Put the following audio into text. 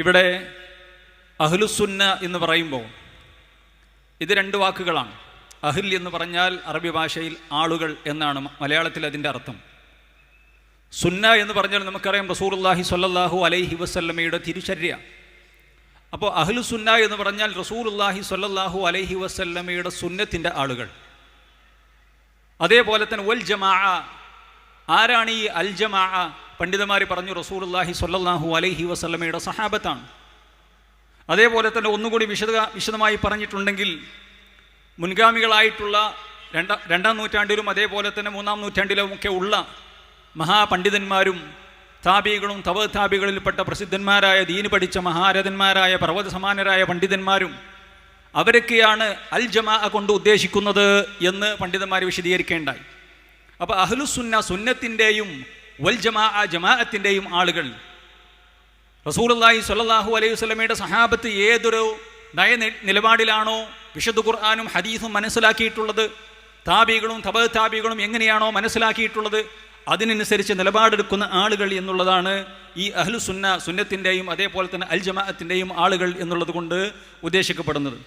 ഇവിടെ അഹ്ലുസുന്ന എന്ന് പറയുമ്പോൾ ഇത് രണ്ട് വാക്കുകളാണ്. അഹിൽ എന്ന് പറഞ്ഞാൽ അറബി ഭാഷയിൽ ആളുകൾ എന്നാണ് മലയാളത്തിൽ അതിന്റെ അർത്ഥം. സുന്ന എന്ന് പറഞ്ഞാൽ നമുക്കറിയാം റസൂലുള്ളാഹി സ്വല്ലല്ലാഹു അലൈഹി വസല്ലമയുടെ തിരുചര്യ. അപ്പോൾ അഹ്ലു സുന്ന എന്ന് പറഞ്ഞാൽ റസൂലുള്ളാഹി സ്വല്ലല്ലാഹു അലൈഹി വസ്ല്ലമയുടെ സുന്നത്തിന്റെ ആളുകൾ. അതേപോലെ തന്നെ വൽ ജമാ ആരാണ് ഈ അൽ ജമാ പണ്ഡിതന്മാർ പറഞ്ഞു റസൂലുള്ളാഹി സ്വല്ലല്ലാഹു അലൈഹി വസല്ലമയുടെ സഹാബത്താണ്. അതേപോലെ തന്നെ ഒന്നുകൂടി വിശദ വിശദമായി പറഞ്ഞിട്ടുണ്ടെങ്കിൽ മുൻഗാമികളായിട്ടുള്ള രണ്ടാം രണ്ടാം നൂറ്റാണ്ടിലും അതേപോലെ തന്നെ മൂന്നാം നൂറ്റാണ്ടിലുമൊക്കെ ഉള്ള മഹാപണ്ഡിതന്മാരും താപികളും തവ താപികളിൽപ്പെട്ട പ്രസിദ്ധന്മാരായ ദീന് പഠിച്ച മഹാരഥന്മാരായ പർവത സമാനരായ പണ്ഡിതന്മാരും അവരൊക്കെയാണ് അൽ ജമാ കൊണ്ട് ഉദ്ദേശിക്കുന്നത് എന്ന് പണ്ഡിതന്മാർ വിശദീകരിക്കേണ്ടായി. അപ്പോൾ അഹ്ലുസുന്ന സുന്നത്തിന്റെയും വൽ ജമാ ജമാഅത്തിന്റെയും ആളുകൾ. റസൂലുള്ളാഹി സ്വല്ലല്ലാഹു അലൈഹി വസല്ലമയുടെ സഹാബത്ത് ഏതൊരു നയ നിലപാടിലാണോ വിശുദ്ധ ഖുർആാനും ഹദീസും മനസ്സിലാക്കിയിട്ടുള്ളത് താബികളും തപ താബികളും എങ്ങനെയാണോ മനസ്സിലാക്കിയിട്ടുള്ളത് അതിനനുസരിച്ച് നിലപാടെടുക്കുന്ന ആളുകൾ എന്നുള്ളതാണ് ഈ അഹ്ലു സുന്ന സുന്നത്തിന്റെയും അതേപോലെ തന്നെ അൽ ജമാഅത്തിന്റെയും ആളുകൾ എന്നുള്ളത് കൊണ്ട് ഉദ്ദേശിക്കപ്പെടുന്നത്.